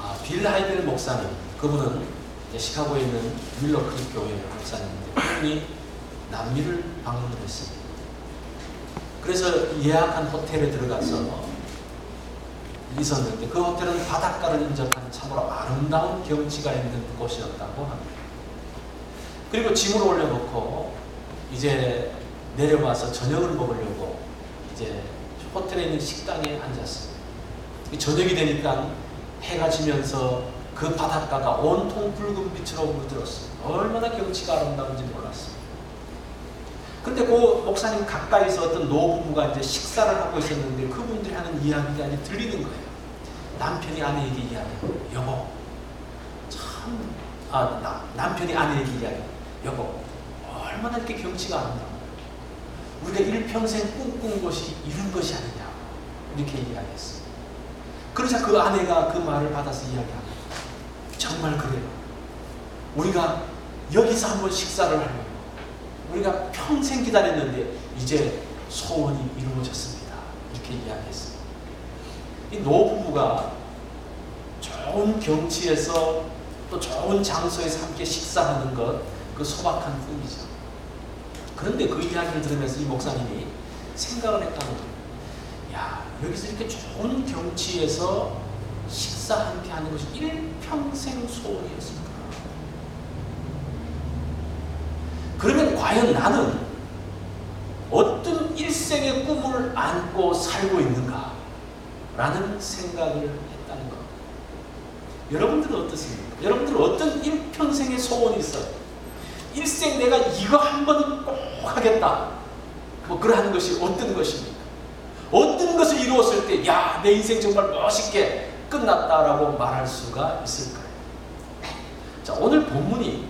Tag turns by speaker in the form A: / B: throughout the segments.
A: 아, 빌 하이델 목사님, 그분은 시카고에 있는 윌러크 교회 목사님인데 그분이 남미를 방문을 했습니다. 그래서 예약한 호텔에 들어가서 있었는데 그 호텔은 바닷가를 인접한 참으로 아름다운 경치가 있는 곳이었다고 합니다. 그리고 짐을 올려놓고 이제 내려와서 저녁을 먹으려고 이제 호텔에 있는 식당에 앉았습니다. 이 저녁이 되니까 해가 지면서 그 바닷가가 온통 붉은 빛으로 물들었어요. 얼마나 경치가 아름다운지 몰랐어요. 근데 그 목사님 가까이서 어떤 노부부가 이제 식사를 하고 있었는데 그분들이 하는 이야기가 이제 들리는 거예요. 남편이 아내에게 이야기해요. 여보, 참, 아, 나, 남편이 아내에게 이야기해요. 여보, 얼마나 이렇게 경치가 아름다워. 우리가 일평생 꿈꾼 것이 이룬 것이 아니냐. 이렇게 이야기했어요. 그러자 그 아내가 그 말을 받아서 이야기합니다. 정말 그래요. 우리가 여기서 한번 식사를 하려고 우리가 평생 기다렸는데 이제 소원이 이루어졌습니다. 이렇게 이야기했습니다. 이 노부부가 좋은 경치에서 또 좋은 장소에서 함께 식사하는 것, 그 소박한 꿈이죠. 그런데 그 이야기를 들으면서 이 목사님이 생각을 했다는 거예요. 야, 여기서 이렇게 좋은 경치에서 식사 함께 하는 것이 일평생 소원이었을까? 그러면 과연 나는 어떤 일생의 꿈을 안고 살고 있는가? 라는 생각을 했다는 것. 여러분들은 어떻습니까? 여러분들은 어떤 일평생의 소원이 있어요? 일생 내가 이거 한 번은 꼭 하겠다. 뭐 그러한 것이 어떤 것입니까? 어떤 것을 이루었을 때, 야, 내 인생 정말 멋있게 끝났다라고 말할 수가 있을까요? 자, 오늘 본문이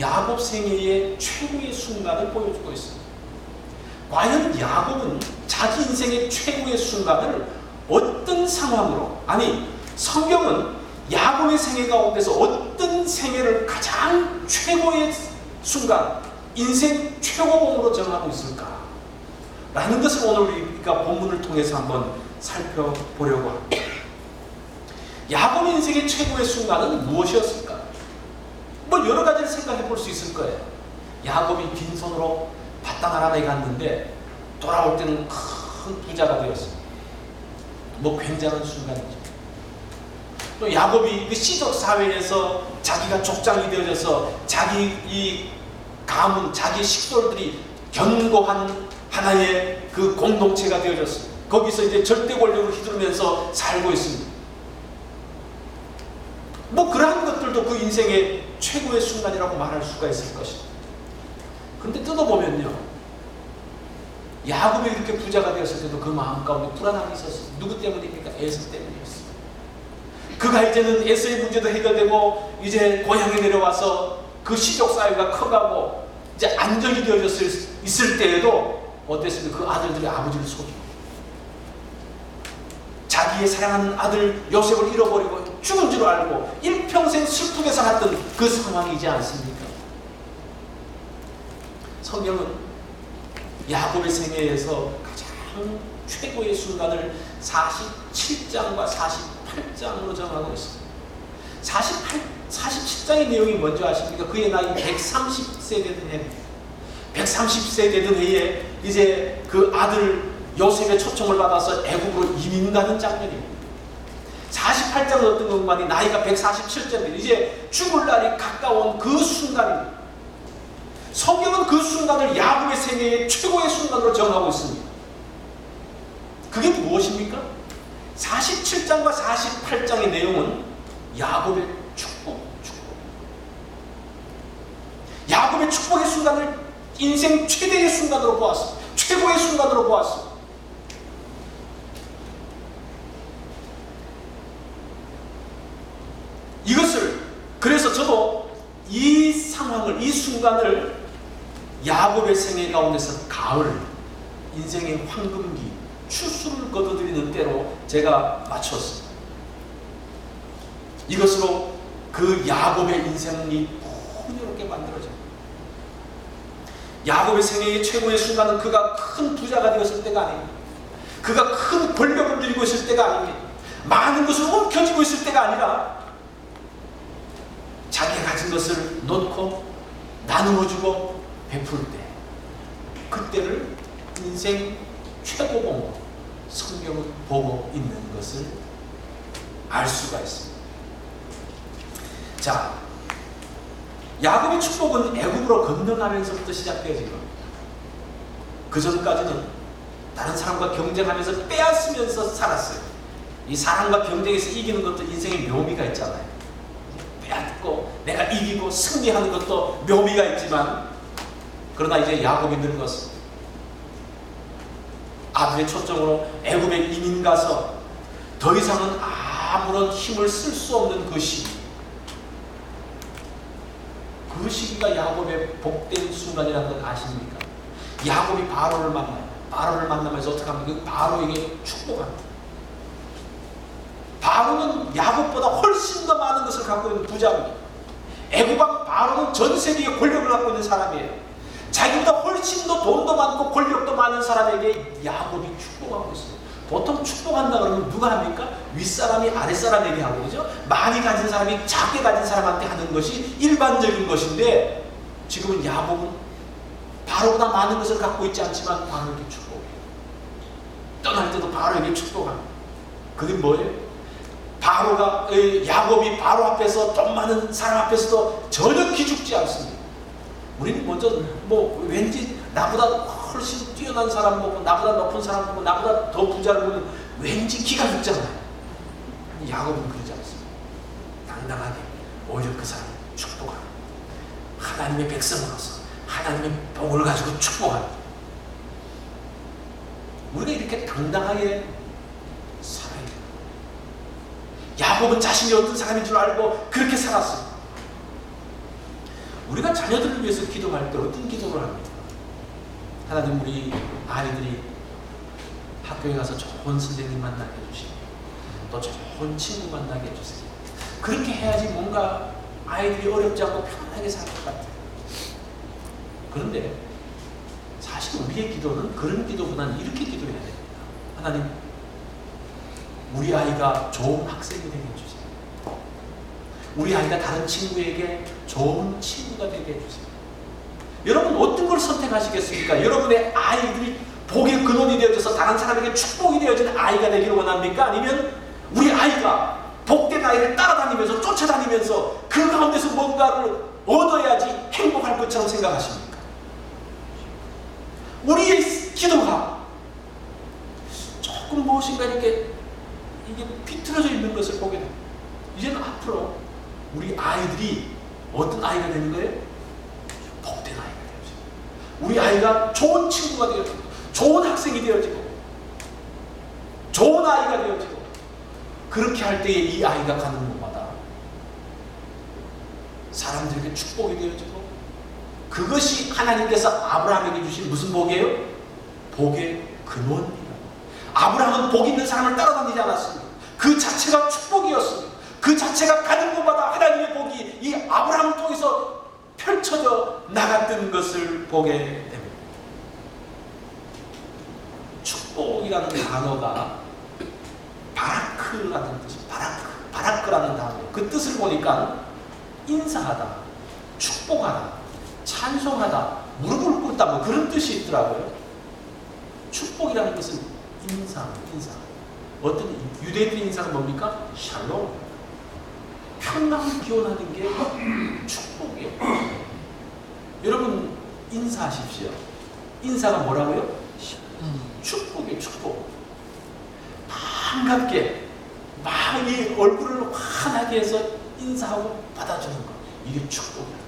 A: 야곱 생애의 최고의 순간을 보여주고 있습니다. 과연 야곱은 자기 인생의 최고의 순간을 어떤 상황으로, 아니, 성경은 야곱의 생애 가운데서 어떤 생애를 가장 최고의 순간, 인생 최고봉으로 정하고 있을까? 라는 것을 오늘 우리가 본문을 통해서 한번 살펴보려고 합니다. 야곱 인생의 최고의 순간은 무엇이었을까? 뭐 여러 가지를 생각해 볼 수 있을 거예요. 야곱이 빈손으로 바땅 아람에 갔는데 돌아올 때는 큰 부자가 되었습니다. 뭐 굉장한 순간이죠. 또 야곱이 그 시적 사회에서 자기가 족장이 되어져서 자기 이 가문, 자기 식솔들이 견고한 하나의 그 공동체가 되어졌습니다. 거기서 이제 절대 권력을 휘두르면서 살고 있습니다. 뭐 그러한 것들도 그 인생의 최고의 순간이라고 말할 수가 있을 것입니다. 그런데 뜯어보면요. 야곱이 이렇게 부자가 되었을 때도 그 마음 가운데 불안함이 있었어요. 누구 때문입니까? 에서 때문이었어요. 그가 이제는 에서의 문제도 해결되고 이제 고향에 내려와서 그 시족 사회가 커가고 이제 안정이 되어졌을 있을 때에도 어땠습니까? 그 아들들이 아버지를 속이고 자기의 사랑하는 아들 요셉을 잃어버리고 죽은 줄 알고 일평생 슬프게 살았던 그 상황이지 않습니까? 성경은 야곱의 생애에서 가장 최고의 순간을 47장과 48장으로 정하고 있습니다. 48, 47장의 내용이 뭔지 아십니까? 그의 나이 130세 되던 해. 130세 되던 해에 이제 그 아들 요셉의 초청을 받아서 애국으로 이민 가는 장면입니다. 48장은 어떤 것만이 나이가 147세인데 이제 죽을 날이 가까운 그 순간입니다. 성경은 그 순간을 야곱의 생애의 최고의 순간으로 정하고 있습니다. 그게 무엇입니까? 47장과 48장의 내용은 야곱의 축복, 축복. 야곱의 축복의 순간을 인생 최대의 순간으로 보았습니다. 최고의 순간으로 보았습니다. 이것을 그래서 저도 이 상황을 이 순간을 야곱의 생애 가운데서 가을 인생의 황금기 추수를 거둬들이는 때로 제가 맞췄습니다. 이것으로 그 야곱의 인생이 풍요롭게 만들어집니다. 야곱의 생애의 최고의 순간은 그가 큰 부자가 되었을 때가 아닙니다. 그가 큰 권력을 누리고 있을 때가 아닙니다. 많은 것을 움켜쥐고 있을 때가 아니라 자기가 가진 것을 놓고 나누어주고 베풀 때 그때를 인생 최고봉 성경은 보고 있는 것을 알 수가 있습니다. 자, 야곱의 축복은 애굽으로 건너가면서부터 시작되어진 겁니다. 그 전까지는 다른 사람과 경쟁하면서 빼앗으면서 살았어요. 이 사람과 경쟁에서 이기는 것도 인생의 묘미가 있잖아요. 빼앗고 내가 이기고 승리하는 것도 묘미가 있지만 그러나 이제 야곱이 늙었어. 아들의 초점으로 애굽에 이민 가서 더 이상은 아무런 힘을 쓸 수 없는 그 시기. 그 시기가 야곱의 복된 순간이라는 걸 아십니까? 야곱이 바로를 만나요. 바로를 만나면서 어떻게 합니까? 그 바로에게 축복합니다. 바로는 야곱보다 훨씬 더 많은 것을 갖고 있는 부자입니다. 애굽왕 바로는 전 세계의 권력을 갖고 있는 사람이에요. 자기보다 훨씬 더 돈도 많고 권력도 많은 사람에게 야곱이 축복하고 있어요. 보통 축복한다 그러면 누가 합니까? 윗사람이 아랫사람에게 하고 그죠? 많이 가진 사람이 작게 가진 사람한테 하는 것이 일반적인 것인데 지금은 야곱은 바로보다 많은 것을 갖고 있지 않지만 바로에게 축복해요. 떠날 때도 바로에게 축복합니다. 그게 뭐예요? 바로가 야곱이 바로 앞에서 돈 많은 사람 앞에서도 전혀 기죽지 않습니다. 우리는 먼저 뭐 왠지 나보다 훨씬 뛰어난 사람 보고 나보다 높은 사람 보고 나보다 더 부자를 보면 왠지 기가 죽잖아요. 야곱은 그러지 않습니다. 당당하게 오히려 그 사람을 축복하고 하나님의 백성으로서 하나님의 복을 가지고 축복하고 우리가 이렇게 당당하게 살아야 돼요. 야곱은 자신이 어떤 사람인 줄 알고 그렇게 살았어요. 우리가 자녀들을 위해서 기도할 때 어떤 기도를 합니까? 하나님 우리 아이들이 학교에 가서 좋은 선생님 만나게 해주시고 또 좋은 친구 만나게 해주세요. 그렇게 해야지 뭔가 아이들이 어렵지 않고 편하게 살 것 같아요. 그런데 사실 우리의 기도는 그런 기도보다는 이렇게 기도해야 됩니다. 하나님 우리 아이가 좋은 학생이 되게 해주세요. 우리 아이가 다른 친구에게 좋은 친구가 되게 해주세요. 여러분 어떤 걸 선택하시겠습니까? 여러분의 아이들이 복의 근원이 되어져서 다른 사람에게 축복이 되어진 아이가 되기를 원합니까? 아니면 우리 아이가 복된 아이를 따라다니면서 쫓아다니면서 그 가운데서 뭔가를 얻어야지 행복할 것처럼 생각하십니까? 우리의 기도가 조금 무엇인가 이렇게 이게 비틀어져 있는 것을 보게 됩니다. 이제는 앞으로 우리 아이들이 어떤 아이가 되는 거예요? 복된 아이가 되어지고 우리 아이가 좋은 친구가 되어지고 좋은 학생이 되어지고 좋은 아이가 되어지고 그렇게 할 때에 이 아이가 가는 곳마다 사람들에게 축복이 되어지고 그것이 하나님께서 아브라함에게 주신 무슨 복이에요? 복의 근원이라고 아브라함은 복 있는 사람을 따라다니지 않았습니다. 그 자체가 축복이었습니다. 그 자체가 가는 곳마다 하나님의 복이 이 아브라함을 통해서 펼쳐져 나갔던 것을 보게 됩니다. 축복이라는 단어가 바라크라는 뜻이 바라크, 바라크라는 단어. 그 뜻을 보니까 인사하다, 축복하다, 찬송하다, 무릎을 꿇다 뭐 그런 뜻이 있더라고요. 축복이라는 것은 인사, 인사. 어떤 유대인의 인사가 뭡니까? 샬롬. 평강을 기원하는 게 축복이에요. 여러분 인사하십시오. 인사가 뭐라고요? 축복이에요. 축복. 반갑게 막 이 얼굴을 환하게 해서 인사하고 받아주는 거. 이게 축복이에요.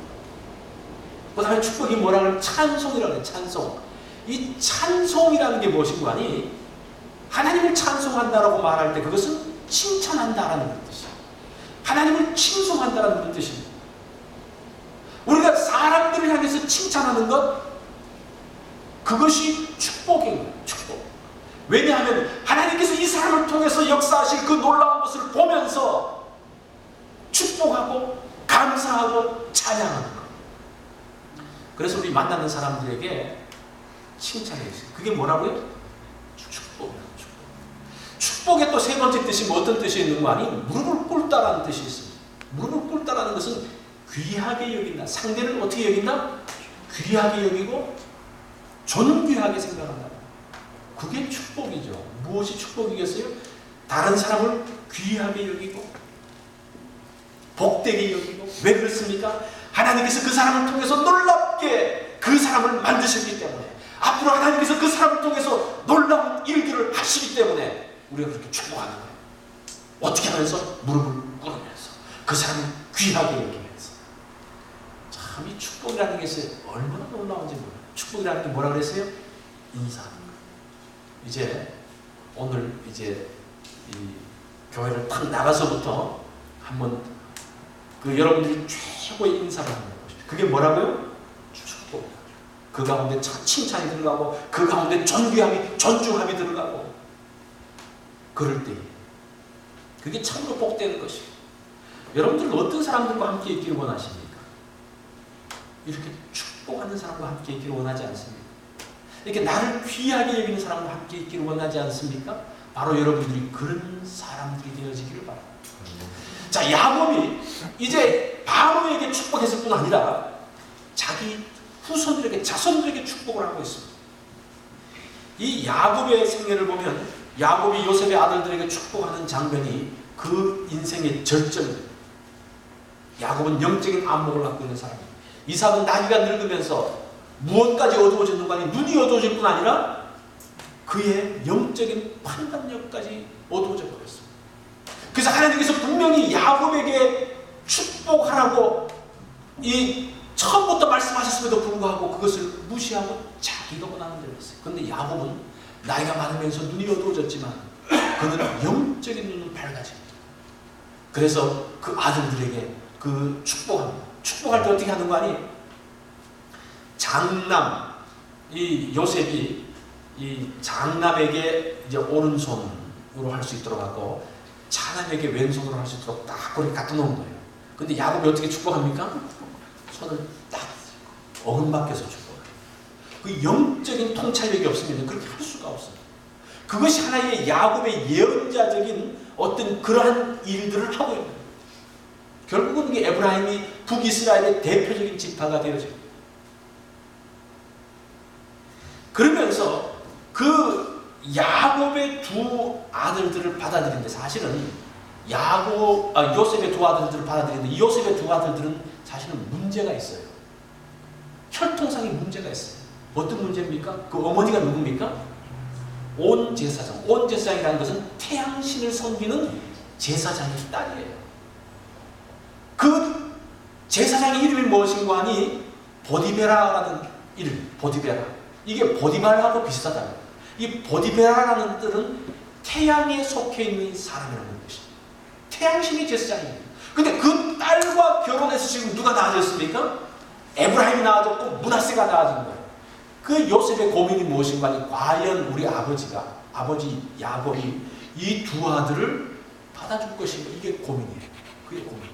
A: 그 다음에 축복이 뭐라고 하면 찬송이라고 해요. 찬송. 이 찬송이라는 게 무엇인가 하니 하나님을 찬송한다라고 말할 때 그것은 칭찬한다라는 뜻이에요. 하나님을 칭송한다는 그런 뜻입니다. 우리가 사람들을 향해서 칭찬하는 것, 그것이 축복인. 축복. 왜냐하면 하나님께서 이 사람을 통해서 역사하실 그 놀라운 것을 보면서 축복하고 감사하고 찬양하는 것. 그래서 우리 만나는 사람들에게 칭찬해 주세요. 그게 뭐라고요? 축복이야, 축복. 축복의 또 세 번째 뜻이 뭐 어떤 뜻이 있는 거 아니? 무릎을 꿇다라는 뜻이 있습니다. 무릎을 꿇다라는 것은 귀하게 여긴다. 상대를 어떻게 여긴다? 귀하게 여기고 존귀하게 생각한다. 그게 축복이죠. 무엇이 축복이겠어요? 다른 사람을 귀하게 여기고 복되게 여기고 왜 그렇습니까? 하나님께서 그 사람을 통해서 놀랍게 그 사람을 만드셨기 때문에 앞으로 하나님께서 그 사람을 통해서 놀라운 일들을 하시기 때문에 우리가 그렇게 축복하는 거예요. 어떻게 하면서 무릎을 꿇으면서 그 사람을 귀하게 여기면서 참 이 축복이라는 게. 얼마나 놀라운지 몰라요. 축복이라는 게 뭐라 그랬어요? 인사하는 거. 이제 오늘 이제 이 교회를 탁 나가서부터 한번 그 여러분들이 최고의 인사를 한번 해보십시오. 그게 뭐라고요? 축복. 그 가운데 참 칭찬이 들어가고 그 가운데 존귀함이 존중함이 들어가고 그럴 때 그게 참으로 복되는 것이에요. 여러분들은 어떤 사람들과 함께 있기를 원하십니까? 이렇게 축복하는 사람과 함께 있기를 원하지 않습니까? 이렇게 나를 귀하게 여기는 사람과 함께 있기를 원하지 않습니까? 바로 여러분들이 그런 사람들이 되어지기를 바랍니다. 자, 야곱이 이제 바로에게 축복했을 뿐 아니라 자기 후손들에게 자손들에게 축복을 하고 있습니다. 이 야곱의 생애를 보면 야곱이 요셉의 아들들에게 축복하는 장면이 그 인생의 절정입니다. 야곱은 영적인 안목을 갖고 있는 사람입니다. 이삭은 나이가 늙으면서 무엇까지 어두워졌는가 하니 눈이 어두워질 뿐 아니라 그의 영적인 판단력까지 어두워져 버렸습니다. 그래서 하나님께서 분명히 야곱에게 축복하라고 이 처음부터 말씀하셨음에도 불구하고 그것을 무시하고 자기가 원하는 대로 했어요. 그런데 야곱은 나이가 많으면서 눈이 어두워졌지만 그는 영적인 눈은 밝아집니다. 그래서 그 아들들에게 그 축복합니다. 축복할 때 어떻게 하는 거 아니? 장남 이 요셉이 이 장남에게 이제 오른손으로 할 수 있도록 하고 차남에게 왼손으로 할 수 있도록 딱 그렇게 갖다 놓은 거예요. 근데 야곱이 어떻게 축복합니까? 손을 딱 어금박혀서 축복해요. 그 영적인 통찰력이 없으면 그렇게 할 수가 없어요. 그것이 하나의 야곱의 예언자적인 어떤 그러한 일들을 하고 있는 거예요. 결국은 이게 에브라임이 북이스라엘의 대표적인 지파가 되어집니다. 그러면서 그 야곱의 두 아들들을 받아들이는데 사실은 야곱 아, 요셉의 두 아들들을 받아들이는데 이 요셉의 두 아들들은 사실은 문제가 있어요. 혈통상의 문제가 있어요. 어떤 문제입니까? 그 어머니가 누굽니까? 온 제사장. 온 제사장이라는 것은 태양신을 섬기는 제사장의 딸이에요. 그 제사장의 이름이 무엇인가 하니 보디베라라는 이름, 보디베라. 이게 보디발하고 비슷하다. 이 보디베라라는 뜻은 태양에 속해 있는 사람이라는 것입니다. 태양신이 제사장입니다. 근데 그 딸과 결혼해서 지금 누가 낳아졌습니까? 에브라임이 낳아졌고 문하세가 낳아진 거예요. 그 요셉의 고민이 무엇인가 과연 우리 아버지가 아버지 야곱이 이 두 아들을 받아줄 것인가 이게 고민이에요. 그게 고민.